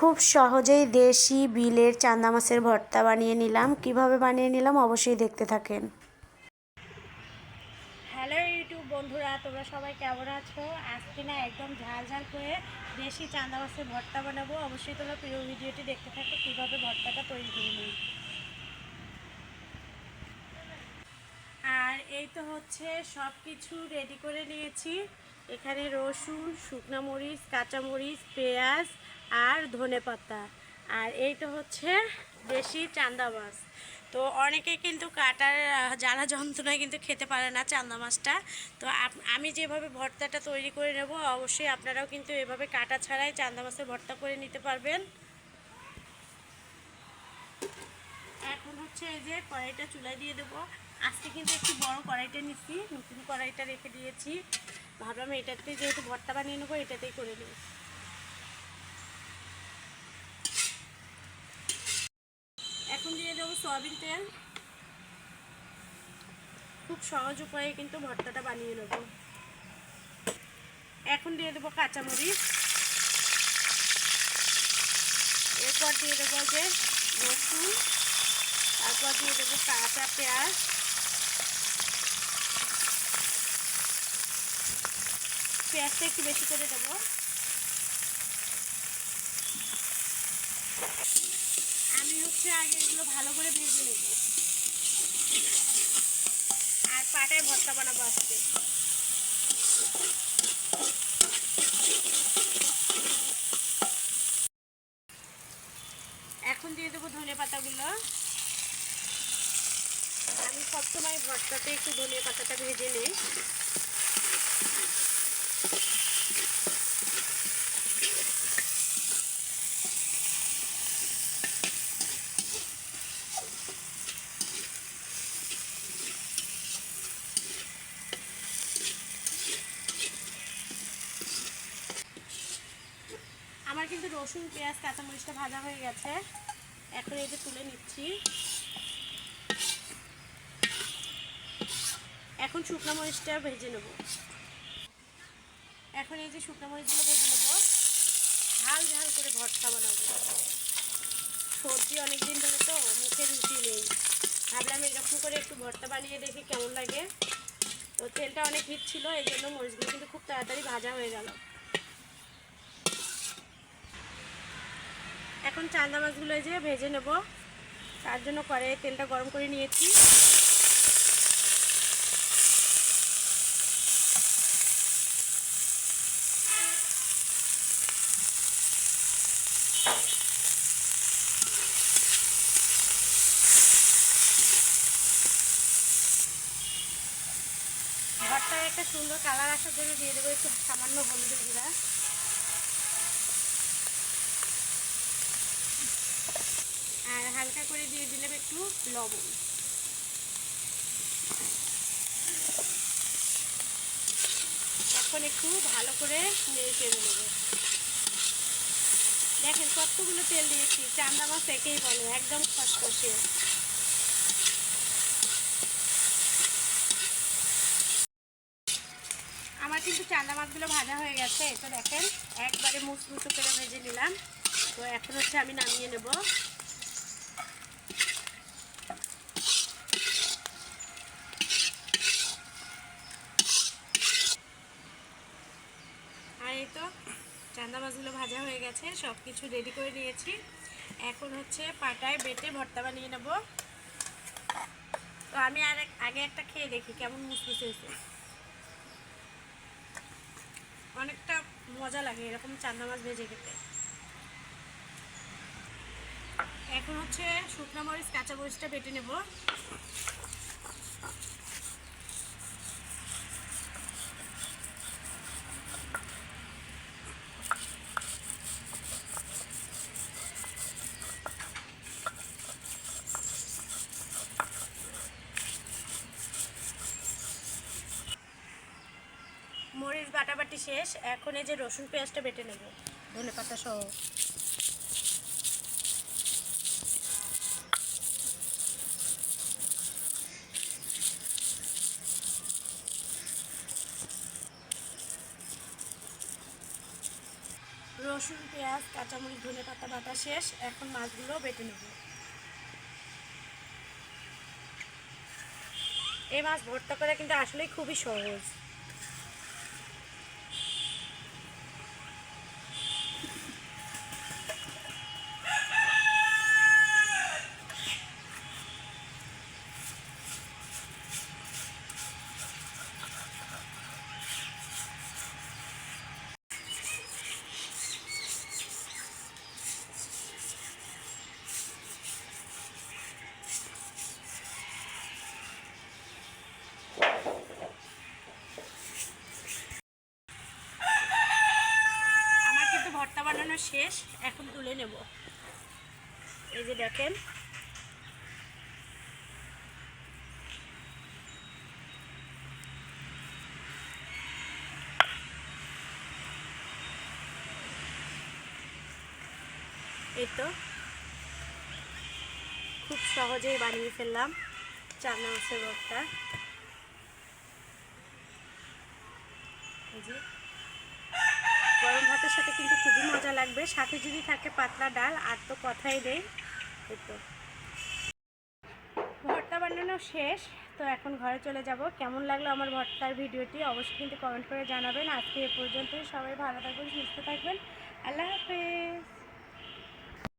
খুব সহজেই দেশি বিলের চান্দা মাছের ভর্তা বানিয়ে নিলাম। কীভাবে বানিয়ে নিলাম অবশ্যই দেখতে থাকেন। হ্যালো ইউটিউব বন্ধুরা, তোমরা সবাই কেমন আছো? আজকে না একদম ঝাল ঝাল করে দেশি চান্দা মাছের ভর্তা বানাবো। অবশ্যই তোমরা প্রিয় ভিডিওটি দেখতে থাকো, কীভাবে ভর্তাটা তৈরি করে নিই। আর এই তো হচ্ছে সব কিছু রেডি করে নিয়েছি। এখানে রসুন, শুকনো মরিচ কাঁচামরিচ পেঁয়াজ আর ধনে পাতা। আর এই তো হচ্ছে দেশি চান্দা মাছ তো অনেকে কিন্তু কাটার জ্বালা যন্ত্রণায় কিন্তু খেতে পারে না চান্দা মাছটা তো আমি যেভাবে ভর্তাটা তৈরি করে নেব, অবশ্যই আপনারাও কিন্তু এভাবে কাটা ছাড়াই চান্দা মাছের ভর্তা করে নিতে পারবেন। এখন হচ্ছে এই যে কড়াইটা চুলায় দিয়ে দেবো। আজকে কিন্তু একটু বড় কড়াইটা নিচ্ছি, নতুন কড়াইটা রেখে দিয়েছি। ভাবলাম এটাতে যেহেতু ভর্তা বানিয়ে নেব, এটাতেই করে নিই এখন দিয়ে দেবো সয়াবিন তেল। খুব সহজ উপায়ে কিন্তু ভর্তাটা বানিয়ে নেব। এখন দিয়ে দেবো কাঁচামরিচ। এরপর দিয়ে দেবো যে রসুন। তারপর দিয়ে দেবো কাঁচা পেঁয়াজ। পেঁয়াজটা একটু বেশি করে দেবো। আমি হচ্ছে আগে এগুলো ভালো করে ভেজে নেব। আর পাটায় ভর্তা বানাবো আজকে। এখন দিয়ে দেবো ধনে পাতাগুলো। আমি সবসময় ভর্তাতে একটু ধনে পাতাটা ভেজে নিই আমার কিন্তু রসুন, পেঁয়াজ, কাঁচামরিচটা ভাজা হয়ে গেছে। এখন এই যে তুলে নিচ্ছি। এখন শুকনো মরিচটা ভেজে নেব। এখন এই যে শুকনো মরিচগুলো ভেজে নেব। ঝাল ঝাল করে ভর্তা বানাবো। সর্দি অনেক দিন ধরে তো, মুখে রুচি নেই। ভাবলাম এরকম করে একটু ভর্তা বানিয়ে দেখি কেমন লাগে। তো তেলটা অনেক হিট ছিল, এই জন্য মরিচগুলো কিন্তু খুব তাড়াতাড়ি ভাজা হয়ে গেল। এখন চান্দা মাছগুলো যে ভেজে নেব। তার জন্য কড়াইয়ে তেলটা গরম করে নিয়েছি। একটা সুন্দর কালার আসার জন্য দিয়ে দেবো একটু সামান্য হলুদের গুঁড়া আর হালকা করে দিয়ে দিলাম একটু লবণ। এখন একটু ভালো করে নেড়ে চেড়ে নেব। দেখেন কতগুলো তেল দিয়েছি, চান্দা মাছ একেই বলে, একদম খসখসে। আমার কিন্তু চান্দা মাছগুলো ভাজা হয়ে গেছে এটা দেখেন একবারে মুচমুচো করে ভেজে নিলাম। তো এখন হচ্ছে আমি নামিয়ে নেব আর এই তো চান্দা মাছগুলো ভাজা হয়ে গেছে সব কিছু রেডি করে নিয়েছি। এখন হচ্ছে পাটায় বেটে ভর্তা বানিয়ে নেব। তো আমি আর আগে একটা খেয়ে দেখি কেমন মুসমুসে হয়েছে। অনেকটা মজা লাগে এরকম চান্দা মাছ ভেজে খেতে। এখন হচ্ছে শুকনো মরিচ, কাঁচা মরিচটা বেটে নেব মরিচ বাটাবাটি শেষ, এখন এই যে রসুন পেঁয়াজটা বেটে নেব। ধনে পাতা সহ। রসুন, পেঁয়াজ, কাঁচামরিচ, ধনে পাতা বাটা শেষ, এখন মাছগুলো বেটে নেব। এই মাছ ভর্তা করা কিন্তু আসলেই খুবই সহজ। বানানো শেষ, এখন তুলে নেব। এই যে দেখেন। এই তো। খুব সহজেই বানিয়ে ফেললাম এই যে। গরম ভাতের সাথে কিন্তু খুবই মজা লাগবে। সাথে যদি থাকে পাতলা ডাল, আর তো কথাই নেই। তো। ভর্তা বানানো শেষ, তো এখন ঘরে চলে যাব। কেমন লাগল আমার ভর্তার ভিডিওটি অবশ্যই কিন্তু কমেন্ট করে জানাবেন। আজকে এ পর্যন্তই। সবাই ভালো থাকবেন, সুস্থ থাকবেন। আল্লাহ হাফেজ।